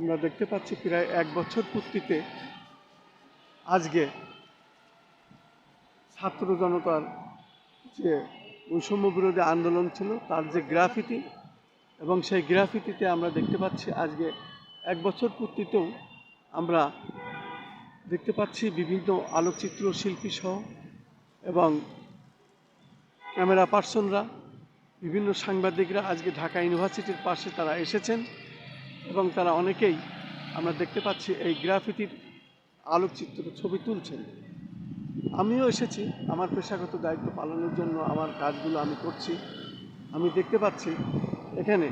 আমরা দেখতে পাচ্ছি প্রায় এক বছর পূর্তিতে আজকে ছাত্র জনতার যে বৈষম্য বিরোধী আন্দোলন ছিল, তার যে গ্রাফিতি এবং সেই গ্রাফিতিতে আমরা দেখতে পাচ্ছি আজকে এক বছর পূর্তিতেও আমরা দেখতে পাচ্ছি বিভিন্ন আলোকচিত্র শিল্পী সহ এবং ক্যামেরা পার্সনরা, বিভিন্ন সাংবাদিকরা আজকে ঢাকা ইউনিভার্সিটির পাশে তারা এসেছেন। এবং তারা অনেকেই আমরা দেখতে পাচ্ছি এই গ্রাফিতির আলোকচিত্র ছবি তুলছেন। আমিও এসেছি, আমার পেশাগত দায়িত্ব পালনের জন্য আমার কাজগুলো আমি করছি। আমি দেখতে পাচ্ছি এখানে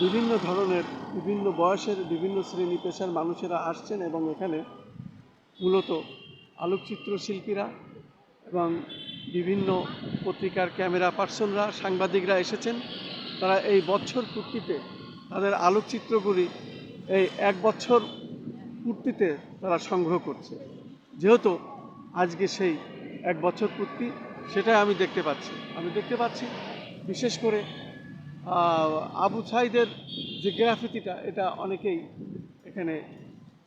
বিভিন্ন ধরনের, বিভিন্ন বয়সের, বিভিন্ন শ্রেণি পেশার মানুষেরা আসছেন এবং এখানে মূলত আলোকচিত্র শিল্পীরা এবং বিভিন্ন পত্রিকার ক্যামেরা পার্সনরা, সাংবাদিকরা এসেছেন। তারা এই বছর পূর্তিতে তাদের আলোকচিত্রগুলি এই এক বছর পূর্তিতে তারা সংগ্রহ করছে। যেহেতু আজকে সেই এক বছর পূর্তি, সেটাই আমি দেখতে পাচ্ছি। আমি দেখতে পাচ্ছি, বিশেষ করে আবু সাইদের যে গ্রাফিতিটা, এটা অনেকেই এখানে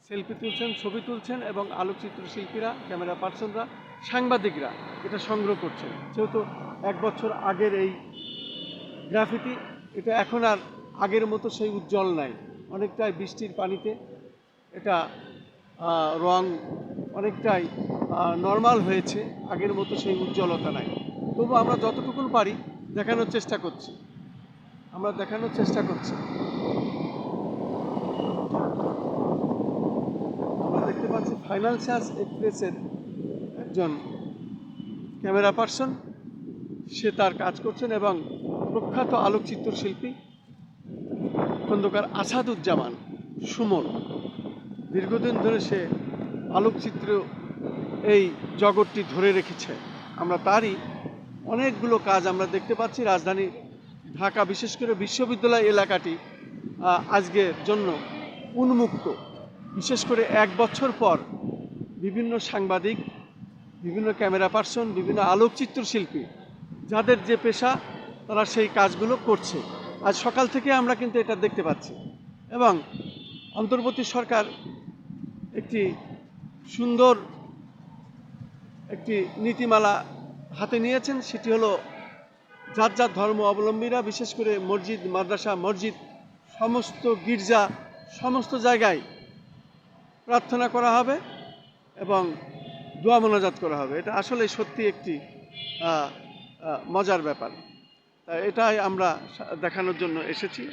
সেলফি তুলছেন, ছবি তুলছেন এবং আলোকচিত্র শিল্পীরা, ক্যামেরা পার্সনরা, সাংবাদিকরা এটা সংগ্রহ করছেন। যেহেতু এক বছর আগের এই গ্রাফিতি, এটা এখন আর আগের মতো সেই উজ্জ্বল নাই। অনেকটাই বৃষ্টির পানিতে এটা রং অনেকটাই নর্মাল হয়েছে, আগের মতো সেই উজ্জ্বলতা নাই। তবু আমরা যতটুকু পারি দেখানোর চেষ্টা করছি। আমরা দেখানোর চেষ্টা করছি। আমরা দেখতে পাচ্ছি ফাইন্যান্সিয়াস এক্সপ্রেসের একজন ক্যামেরা পার্সন। সে তার কাজ করছেন এবং প্রখ্যাত আলোকচিত্র শিল্পী খন্দকার আসাদুজ্জামান, সুমন। দীর্ঘদিন ধরে সে আলোকচিত্র এই জগৎটি ধরে রেখেছে। আমরা তারই অনেকগুলো কাজ আমরা দেখতে পাচ্ছি। রাজধানী ঢাকা, বিশেষ করে বিশ্ববিদ্যালয় এলাকাটি আজকের জন্য উন্মুক্ত। বিশেষ করে এক বছর পর বিভিন্ন সাংবাদিক, বিভিন্ন ক্যামেরা পার্সন, বিভিন্ন আলোকচিত্র শিল্পী যাদের যে পেশা, তারা সেই কাজগুলো করছে। আজ সকাল থেকে আমরা কিন্তু এটা দেখতে পাচ্ছি। এবং অন্তর্বর্তী সরকার একটি সুন্দর একটি নীতিমালা হাতে নিয়েছেন, সেটি হলো যার যার ধর্ম অবলম্বীরা, বিশেষ করে মসজিদ, মাদ্রাসা, মসজিদ, সমস্ত গির্জা, সমস্ত জায়গায় প্রার্থনা করা হবে এবং দোয়া মোনাজাত করা হবে। এটা আসলে সত্যি একটি মজার ব্যাপার। এটাই আমরা দেখানোর জন্য এসেছি।